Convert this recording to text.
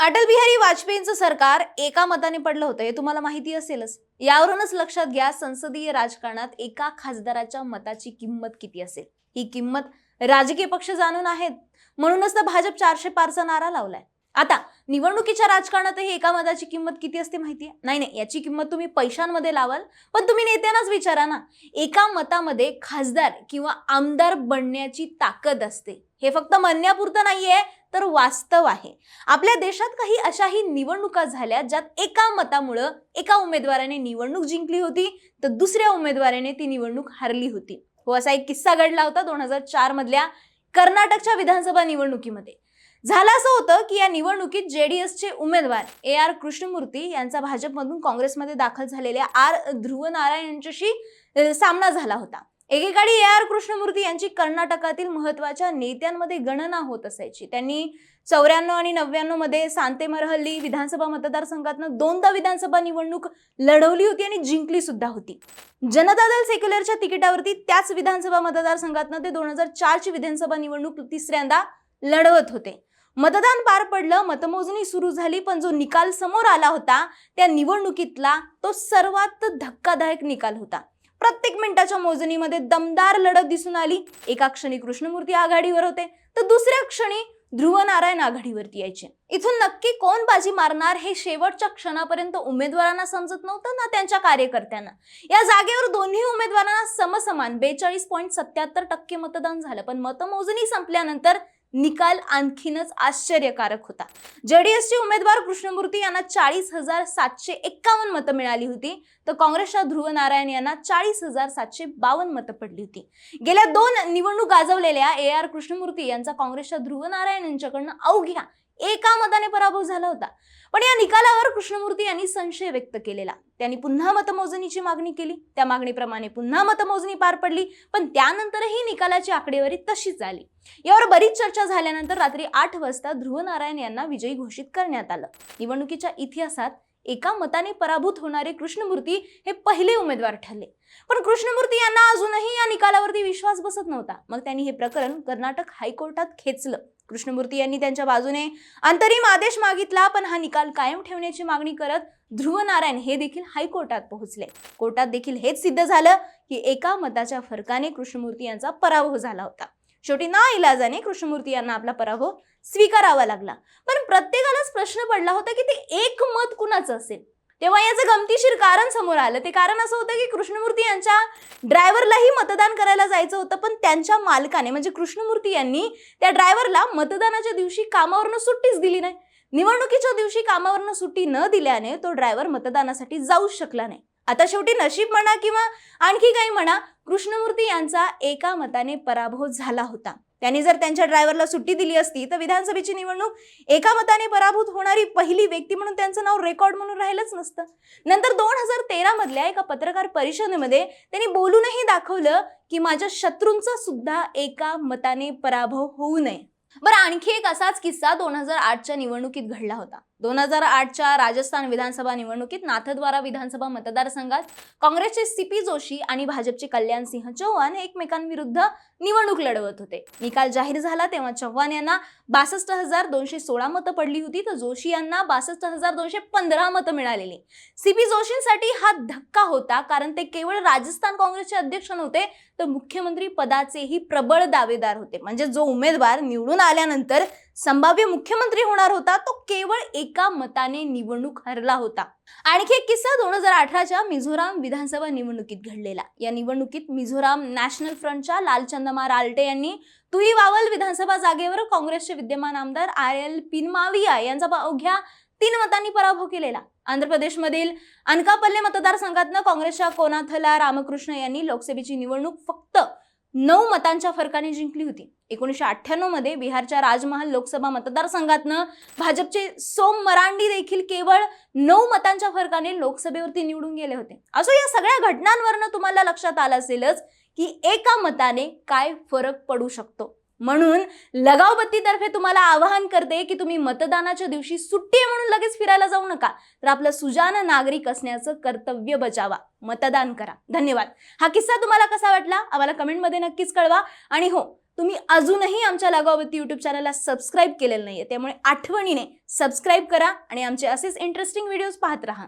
अटल बिहारी वाजपेयींचं सरकार एका मताने पडलं होतं हे तुम्हाला माहिती असेलच. यावरूनच लक्षात घ्या संसदीय राजकारणात एका खासदाराच्या मताची किंमत किती असेल? ही किंमत राजकीय पक्ष जाणून आहेत. म्हणूनच तर भाजप चारशे पारचा नारा लावलाय. आता निवडणुकीच्या राजकारणातही एका मताची किंमत किती असते माहितीये? नाही नाही याची किंमत तुम्ही पैशांमध्ये लावाल पण तुम्ही नेत्यांनाच विचारा ना. एका मतामध्ये खासदार किंवा आमदार बनण्याची ताकद असते. हे फक्त म्हणण्यापुरतं नाहीये तर वास्तव आहे. आपल्या देशात काही अशाही निवडणुका झाल्या ज्यात एका मतामुळं एका उमेदवाराने निवडणूक जिंकली होती तर दुसऱ्या उमेदवाराने ती निवडणूक हरली होती. हो असा एक किस्सा घडला होता दोन हजार चार मधल्या कर्नाटकच्या विधानसभा निवडणुकीमध्ये. झालं असं होतं की या निवडणुकीत जे डी एसचे उमेदवार ए आर कृष्णमूर्ती यांचा भाजपमधून काँग्रेसमध्ये दाखल झालेल्या आर ध्रुव यांच्याशी सामना झाला होता. एकेकाळी ए आर कृष्णमूर्ती यांची कर्नाटकातील महत्त्वाच्या नेत्यांमध्ये गणना होत असायची. त्यांनी चौऱ्याण्णव आणि नव्याण्णवमध्ये सांतेमरहल्ली विधानसभा मतदारसंघातनं दोनदा विधानसभा निवडणूक लढवली होती आणि जिंकली सुद्धा होती. जनता दल सेक्युलरच्या तिकिटावरती त्याच विधानसभा मतदारसंघातनं ते दोन हजार चारची विधानसभा निवडणूक तिसऱ्यांदा लढवत होते. मतदान पार पडलं मतमोजणी सुरू झाली पण जो निकाल समोर आला होता त्या निवडणुकीतला तो सर्वात धक्कादायक निकाल होता. प्रत्येक मिनिटाच्या मोजणीमध्ये दमदार लढत दिसून आली. एका क्षणी कृष्णमूर्ती आघाडीवर होते तर दुसऱ्या क्षणी ध्रुव नारायण आघाडीवरती यायचे. इथून नक्की कोण बाजी मारणार हे शेवटच्या क्षणापर्यंत उमेदवारांना समजत नव्हतं ना त्यांच्या कार्यकर्त्यांना. या जागेवर दोन्ही उमेदवारांना समसमान बेचाळीस पॉईंट सत्याहत्तर टक्के मतदान झालं. पण मतमोजणी संपल्यानंतर निकाल आणखीनच आश्चर्यकारक होता. जेडीएसचे उमेदवार कृष्णमूर्ती यांना चाळीस हजार सातशे एक्कावन्न मतं मिळाली होती. तर काँग्रेसच्या ध्रुव नारायण यांना चाळीस हजार सातशे बावन्न मतं पडली होती. गेल्या दोन निवडणूक गाजवलेल्या ए आर कृष्णमूर्ती यांचा काँग्रेसच्या ध्रुव नारायण यांच्याकडनं अवघ्या एका मताने पराभव झाला होता. पण या निकालावर कृष्णमूर्ती यांनी संशय व्यक्त केलेला. त्यांनी पुन्हा मतमोजणीची मागणी केली. त्या मागणीप्रमाणे पुन्हा मतमोजणी पार पडली. पण त्यानंतरही निकालाची आकडेवारी तशीच आली. यावर बरीच चर्चा झाल्यानंतर रात्री आठ वाजता ध्रुव नारायण यांना विजयी घोषित करण्यात आलं. निवडणुकीच्या इतिहासात एका मताने पराभूत होणारे कृष्णमूर्ती हे पहिले उमेदवार ठरले. पण कृष्णमूर्ती यांना अजूनही या निकालावरती विश्वास बसत नव्हता. मग त्यांनी हे प्रकरण कर्नाटक हायकोर्टात खेचलं. कृष्णमूर्ती यांनी त्यांच्या बाजूने अंतरिम आदेश मागितला पण हा निकाल कायम ठेवण्याची मागणी करत ध्रुव नारायण हे देखील हायकोर्टात पोहोचले. कोर्टात देखील हेच सिद्ध झालं की एका मताच्या फरकाने कृष्णमूर्ती यांचा पराभव झाला होता. शेवटी ना इलाजाने कृष्णमूर्ती यांना आपला पराभव स्वीकारावा लागला. पण प्रत्येकालाच प्रश्न पडला होता की ते एक मत कुणाचं असेल? तेव्हा याचं गमतीशीर कारण समोर आलं. ते कारण असं होतं की कृष्णमूर्ती यांच्या ड्रायव्हरलाही मतदान करायला जायचं होतं पण त्यांच्या मालकाने म्हणजे कृष्णमूर्ती यांनी त्या ड्रायव्हरला मतदानाच्या दिवशी कामावरनं सुट्टीच दिली नाही. निवडणुकीच्या दिवशी कामावरनं सुट्टी न दिल्याने तो ड्रायव्हर मतदानासाठी जाऊच शकला नाही. आता शेवटी नशीब म्हणा किंवा आणखी काही म्हणा कृष्णमूर्ती यांचा एका मताने पराभव झाला होता. त्यांनी जर त्यांच्या ड्रायव्हरला सुट्टी दिली असती तर विधानसभेची निवडणूक एका मताने पराभूत होणारी पहिली व्यक्ती म्हणून त्यांचं नाव रेकॉर्ड म्हणून राहिलंच नसतं. नंतर दोन हजार तेरा मधल्या एका पत्रकार परिषदेमध्ये त्यांनी बोलूनही दाखवलं की माझ्या शत्रूंचा सुद्धा एका मताने पराभव होऊ नये. बरं आणखी एक असाच किस्सा दोन हजार आठच्या निवडणुकीत घडला होता. दोन हजार आठच्या राजस्थान विधानसभा निवडणुकीत नाथद्वारा विधानसभा मतदारसंघात काँग्रेसचे सी पी जोशी आणि भाजपचे कल्याण सिंह चौहान एकमेकांविरुद्ध निवडणूक लढवत होते. निकाल जाहीर झाला तेव्हा चव्हाण यांना बासष्ट हजार दोनशे सोळा मतं पडली होती. तर जोशी यांना बासष्ट हजार दोनशे पंधरा मतं मिळालेली. सी पी जोशींसाठी हा धक्का होता कारण ते केवळ राजस्थान काँग्रेसचे अध्यक्ष नव्हते तर मुख्यमंत्री पदाचेही प्रबळ दावेदार होते. म्हणजे जो उमेदवार निवडून आल्यानंतर संभाव्य मुख्यमंत्री होणार होता तो केवळ एका मताने निवडणूक हरला होता. आणखी एक किस्सा दोन हजार अठराच्या मिझोराम विधानसभा निवडणुकीत घडलेला. या निवडणुकीत मिझोराम नॅशनल फ्रंटच्या लालचंदमा रालटे यांनी तुई वावल विधानसभा जागेवर काँग्रेसचे विद्यमान आमदार आर एल पिनमाविया यांचा अवघ्या तीन मतांनी पराभव केलेला. आंध्र प्रदेशमधील अनकापल्ले मतदारसंघातनं काँग्रेसच्या कोनाथला रामकृष्ण यांनी लोकसभेची निवडणूक फक्त नऊ मतांच्या फरकाने जिंकली होती. एकोणीसशे अठ्ठ्याण्णवमध्ये बिहारच्या राजमहल लोकसभा मतदारसंघातनं भाजपचे सोम मरांडी देखील केवळ नऊ मतांच्या फरकाने लोकसभेवरती निवडून गेले होते. असो या सगळ्या घटनांवरनं तुम्हाला लक्षात आलं असेलच की एका मताने काय फरक पडू शकतो. म्हणून लगावबत्तीतर्फे तुम्हाला आवाहन करते की तुम्ही मतदानाच्या दिवशी सुट्टी आहे म्हणून लगेच फिरायला जाऊ नका. तर आपलं सुजान नागरिक असण्याचं कर्तव्य बजावा. मतदान करा. धन्यवाद. हा किस्सा तुम्हाला कसा वाटला? आम्हाला कमेंटमध्ये नक्कीच कळवा. आणि हो तुम्ही अजूनही आमच्या लगावती यूट्यूब चॅनलला सबस्क्राईब केलेलं नाहीये त्यामुळे आठवणीने सबस्क्राईब करा आणि आमचे असेच इंटरेस्टिंग व्हिडिओज पाहत राहा.